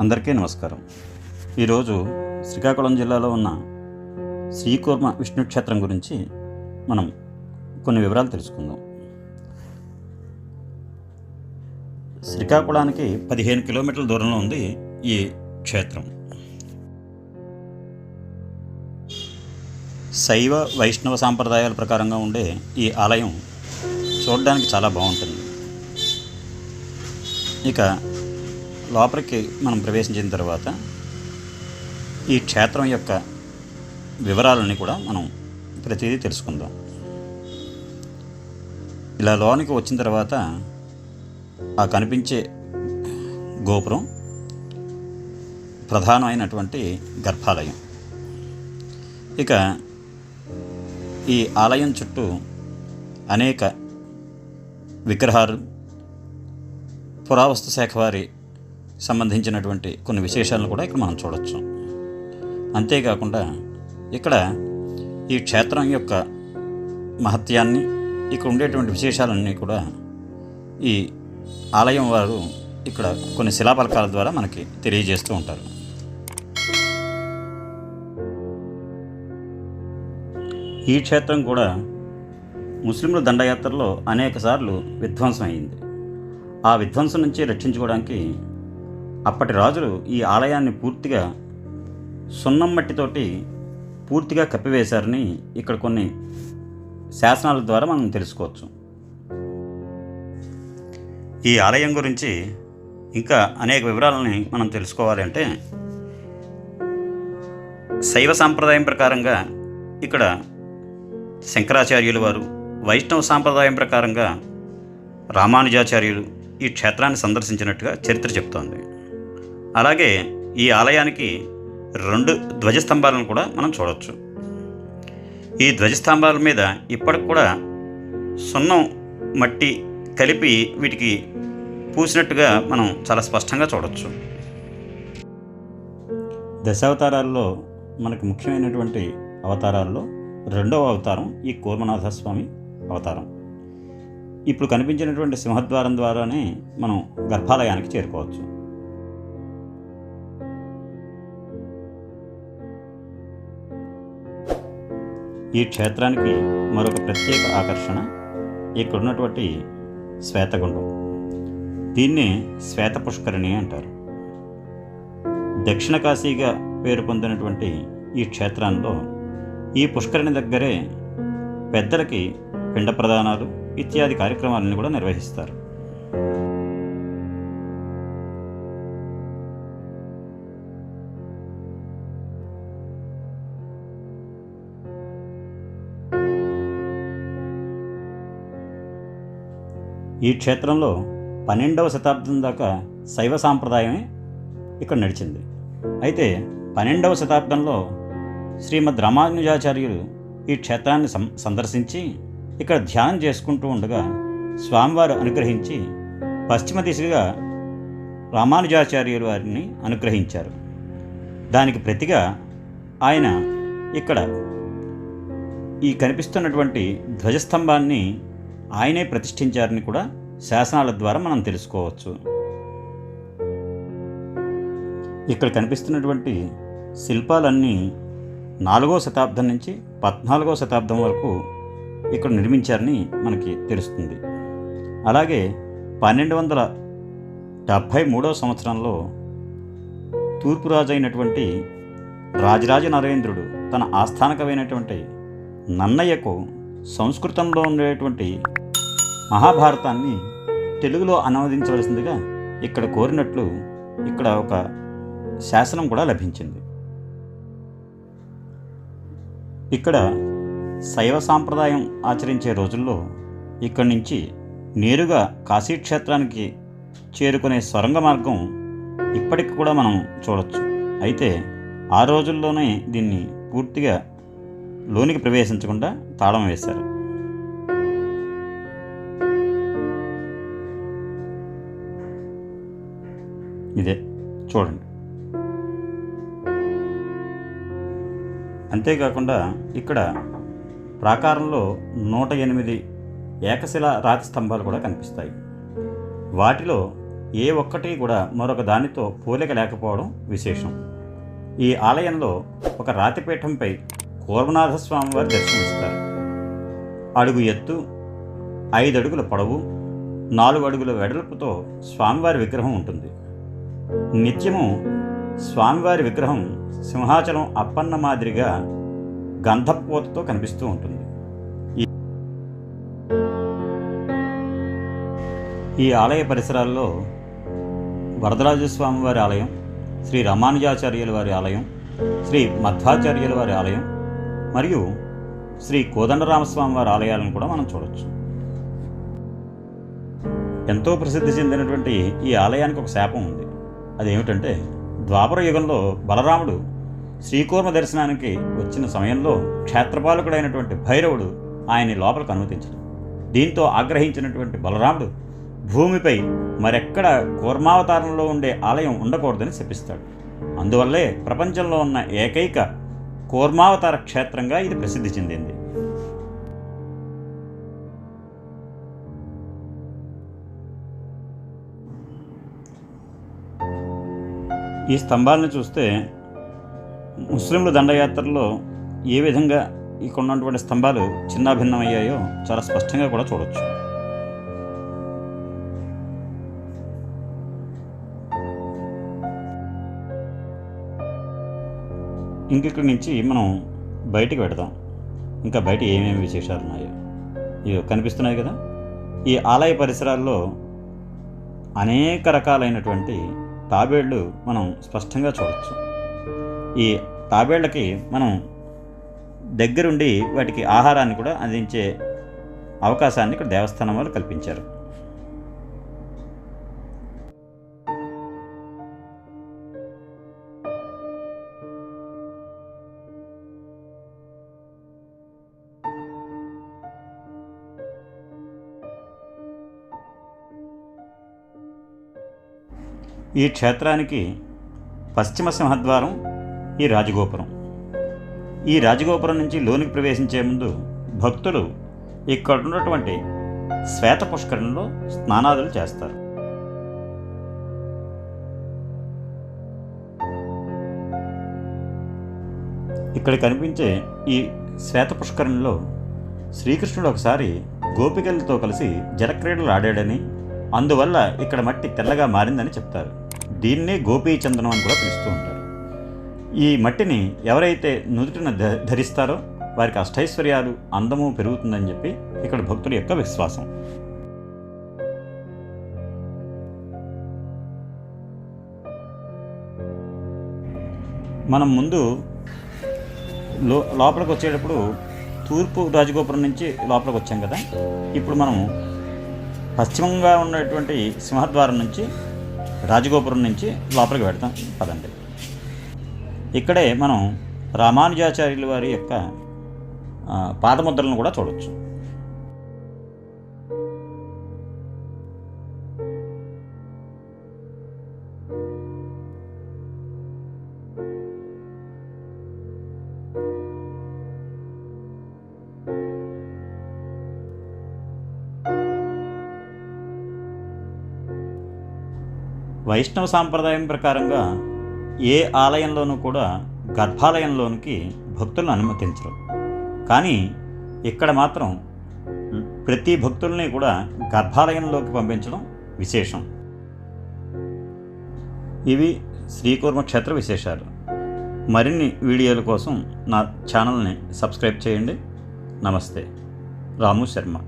అందరికీ నమస్కారం. ఈరోజు శ్రీకాకుళం జిల్లాలో ఉన్న శ్రీకూర్మ విష్ణు క్షేత్రం గురించి మనం కొన్ని వివరాలు తెలుసుకుందాం. శ్రీకాకుళానికి పదిహేను కిలోమీటర్ల దూరంలో ఉంది ఈ క్షేత్రం. శైవ వైష్ణవ సాంప్రదాయాల ప్రకారంగా ఉండే ఈ ఆలయం చూడడానికి చాలా బాగుంటుంది. ఇక లోపలికి మనం ప్రవేశించిన తర్వాత ఈ క్షేత్రం యొక్క వివరాలని కూడా మనం ప్రతిదీ తెలుసుకుందాం. ఇలా లోనికి వచ్చిన తర్వాత ఆ కనిపించే గోపురం ప్రధానమైనటువంటి గర్భాలయం. ఇక ఈ ఆలయం చుట్టూ అనేక విగ్రహాలు పురావస్తు శాఖ వారి సంబంధించినటువంటి కొన్ని విశేషాలను కూడా ఇక్కడ మనం చూడవచ్చు అంతేకాకుండా ఇక్కడ ఈ క్షేత్రం యొక్క మహత్యాన్ని ఇక్కడ ఉండేటువంటి విశేషాలన్నీ కూడా ఈ ఆలయం వారు ఇక్కడ కొన్ని శిలాపలకాల ద్వారా మనకి తెలియజేస్తూ ఉంటారు. ఈ క్షేత్రం కూడా ముస్లింల దండయాత్రలో అనేకసార్లు విధ్వంసం అయింది ఆ విధ్వంసం నుంచి రక్షించుకోవడానికి అప్పటి రాజులు ఈ ఆలయాన్ని పూర్తిగా సున్నం మట్టితోటి పూర్తిగా కప్పివేశారని ఇక్కడ కొన్ని శాసనాల ద్వారా మనం తెలుసుకోవచ్చు. ఈ ఆలయం గురించి ఇంకా అనేక వివరాలని మనం తెలుసుకోవాలి అంటే శైవ సాంప్రదాయం ప్రకారంగా ఇక్కడ శంకరాచార్యులు వారు వైష్ణవ సాంప్రదాయం ప్రకారంగా రామానుజాచార్యులు ఈ క్షేత్రాన్ని సందర్శించినట్టుగా చరిత్ర చెప్తోంది. అలాగే ఈ ఆలయానికి రెండు ధ్వజస్తంభాలను కూడా మనం చూడవచ్చు ఈ ధ్వజస్తంభాల మీద ఇప్పటికి కూడా సున్నం మట్టి కలిపి వీటికి పూసినట్టుగా మనం చాలా స్పష్టంగా చూడవచ్చు దశావతారాల్లో మనకు ముఖ్యమైనటువంటి అవతారాల్లో రెండవ అవతారం ఈ కూర్మనాథ స్వామి అవతారం. ఇప్పుడు కనిపించినటువంటి సింహద్వారం ద్వారానే మనం గర్భాలయానికి చేరుకోవచ్చు. ఈ క్షేత్రానికి మరొక ప్రత్యేక ఆకర్షణ ఇక్కడ ఉన్నటువంటి శ్వేతగుండం. దీన్ని శ్వేత పుష్కరిణి అంటారు. దక్షిణ కాశీగా పేరు పొందినటువంటి ఈ క్షేత్రంలో ఈ పుష్కరిణి దగ్గరే పెద్దలకి పిండ ప్రదానాలు ఇత్యాది కార్యక్రమాలను కూడా నిర్వహిస్తారు. ఈ క్షేత్రంలో పన్నెండవ శతాబ్దం దాకా శైవ సాంప్రదాయమే ఇక్కడ నడిచింది. అయితే పన్నెండవ శతాబ్దంలో శ్రీమద్ రామానుజాచార్యులు ఈ క్షేత్రాన్ని సం సందర్శించి ఇక్కడ ధ్యానం చేసుకుంటూ ఉండగా స్వామివారు అనుగ్రహించి పశ్చిమ దిశగా రామానుజాచార్యులు వారిని అనుగ్రహించారు. దానికి ప్రతిగా ఆయన ఇక్కడ ఈ కనిపిస్తున్నటువంటి ధ్వజస్తంభాన్ని ఆయనే ప్రతిష్ఠించారని కూడా శాసనాల ద్వారా మనం తెలుసుకోవచ్చు. ఇక్కడ కనిపిస్తున్నటువంటి శిల్పాలన్నీ నాలుగో శతాబ్దం నుంచి పద్నాలుగో శతాబ్దం వరకు ఇక్కడ నిర్మించారని మనకి తెలుస్తుంది. అలాగే పన్నెండు వందల డెబ్భై మూడో సంవత్సరంలో తూర్పు రాజు అయినటువంటి రాజరాజ నరేంద్రుడు తన ఆస్థానకమైనటువంటి నన్నయ్యకు సంస్కృతంలో ఉండేటువంటి మహాభారతాన్ని తెలుగులో అనువదించవలసిందిగా ఇక్కడ కోరినట్లు ఇక్కడ ఒక శాసనం కూడా లభించింది. ఇక్కడ శైవ సాంప్రదాయం ఆచరించే రోజుల్లో ఇక్కడి నుంచి నేరుగా కాశీక్షేత్రానికి చేరుకునే సొరంగ మార్గం ఇప్పటికి కూడా మనం చూడొచ్చు. అయితే ఆ రోజుల్లోనే దీన్ని పూర్తిగా లోనికి ప్రవేశించకుండా తాళం వేశారు. ఇదే. చూడండి. అంతేకాకుండా ఇక్కడ ప్రాకారంలో నూట ఎనిమిది ఏకశిల రాతి స్తంభాలు కూడా కనిపిస్తాయి. వాటిలో ఏ ఒక్కటి కూడా మరొక దానితో పోలిక లేకపోవడం విశేషం. ఈ ఆలయంలో ఒక రాతిపీఠంపై కూర్మనాథ స్వామివారు దర్శనమిస్తారు. అడుగు ఎత్తు ఐదు అడుగుల పొడవు నాలుగు అడుగుల వెడల్పుతో స్వామివారి విగ్రహం ఉంటుంది. నిత్యము స్వామివారి విగ్రహం సింహాచలం అప్పన్న మాదిరిగా గంధపోతతో కనిపిస్తూ ఉంటుంది. ఈ- ఆలయ పరిసరాల్లో వరదరాజ స్వామివారి ఆలయం శ్రీ రామానుజాచార్యుల వారి ఆలయం శ్రీ మధ్వాచార్యుల వారి ఆలయం మరియు శ్రీ కోదండరామస్వామి వారి ఆలయాలను కూడా మనం చూడవచ్చు ఎంతో ప్రసిద్ధి చెందినటువంటి ఈ ఆలయానికి ఒక శాపం ఉంది. అదేమిటంటే ద్వాపర యుగంలో బలరాముడు శ్రీకూర్మ దర్శనానికి వచ్చిన సమయంలో క్షేత్రపాలకుడైనటువంటి భైరవుడు ఆయన్ని లోపలికి అనుమతించడు. దీంతో ఆగ్రహించినటువంటి బలరాముడు భూమిపై మరెక్కడ కూర్మావతారంలో ఉండే ఆలయం ఉండకూడదని శపిస్తాడు. అందువల్లే ప్రపంచంలో ఉన్న ఏకైక కూర్మావతార క్షేత్రంగా ఇది ప్రసిద్ధి చెందింది. ఈ స్తంభాలను చూస్తే ముస్లింల దండయాత్రలో ఏ విధంగా ఇక్కడ ఉన్నటువంటి స్తంభాలు చిన్నాభిన్నమయ్యాయో చాలా స్పష్టంగా కూడా చూడవచ్చు ఇంకిక్కడి నుంచి మనం బయటికి పెడదాం ఇంకా బయట ఏమేమి విశేషాలు ఉన్నాయో. ఇవి కనిపిస్తున్నాయి కదా. ఈ ఆలయ పరిసరాల్లో అనేక రకాలైనటువంటి తాబేళ్ళు మనం స్పష్టంగా చూడవచ్చు ఈ తాబేళ్ళకి మనం దగ్గరుండి వాటికి ఆహారాన్ని కూడా అందించే అవకాశాన్ని ఇక్కడ దేవస్థానం వాళ్ళు కల్పించారు. ఈ క్షేత్రానికి పశ్చిమ సింహద్వారం ఈ రాజగోపురం. ఈ రాజగోపురం నుంచి లోనికి ప్రవేశించే ముందు భక్తులు ఇక్కడ ఉన్నటువంటి శ్వేత పుష్కరంలో స్నానాదులు చేస్తారు. ఇక్కడ కనిపించే ఈ శ్వేత పుష్కరంలో శ్రీకృష్ణుడు ఒకసారి గోపికలతో కలిసి జలక్రీడలు ఆడాడని అందువల్ల ఇక్కడ మట్టి తెల్లగా మారిందని చెప్తారు. దీన్నే గోపీచందనం అని కూడా పిలుస్తూ ఉంటారు. ఈ మట్టిని ఎవరైతే నుదుటిన ధ- ధరిస్తారో వారికి అష్టైశ్వర్యాలు అందము పెరుగుతుందని చెప్పి ఇక్కడ భక్తుల యొక్క విశ్వాసం. మనం ముందు లో లోపలికి వచ్చేటప్పుడు తూర్పు రాజగోపురం నుంచి లోపలికి వచ్చాం కదా. ఇప్పుడు మనం పశ్చిమంగా ఉన్నటువంటి సింహద్వారం నుంచి రాజగోపురం నుంచి లోపలికి పెడతాం పదండి. ఇక్కడే మనం రామానుజాచార్యుల వారి యొక్క పాదముద్రలను కూడా చూడవచ్చు వైష్ణవ సాంప్రదాయం ప్రకారంగా ఏ ఆలయంలోనూ కూడా గర్భాలయంలోనికి భక్తులను అనుమతించరు. కానీ ఇక్కడ మాత్రం ప్రతి భక్తుల్ని కూడా గర్భాలయంలోకి పంపించడం విశేషం. ఇవి శ్రీకూర్మ క్షేత్ర విశేషాలు. మరిన్ని వీడియోల కోసం నా ఛానల్ని సబ్స్క్రైబ్ చేయండి. నమస్తే. రాము శర్మ.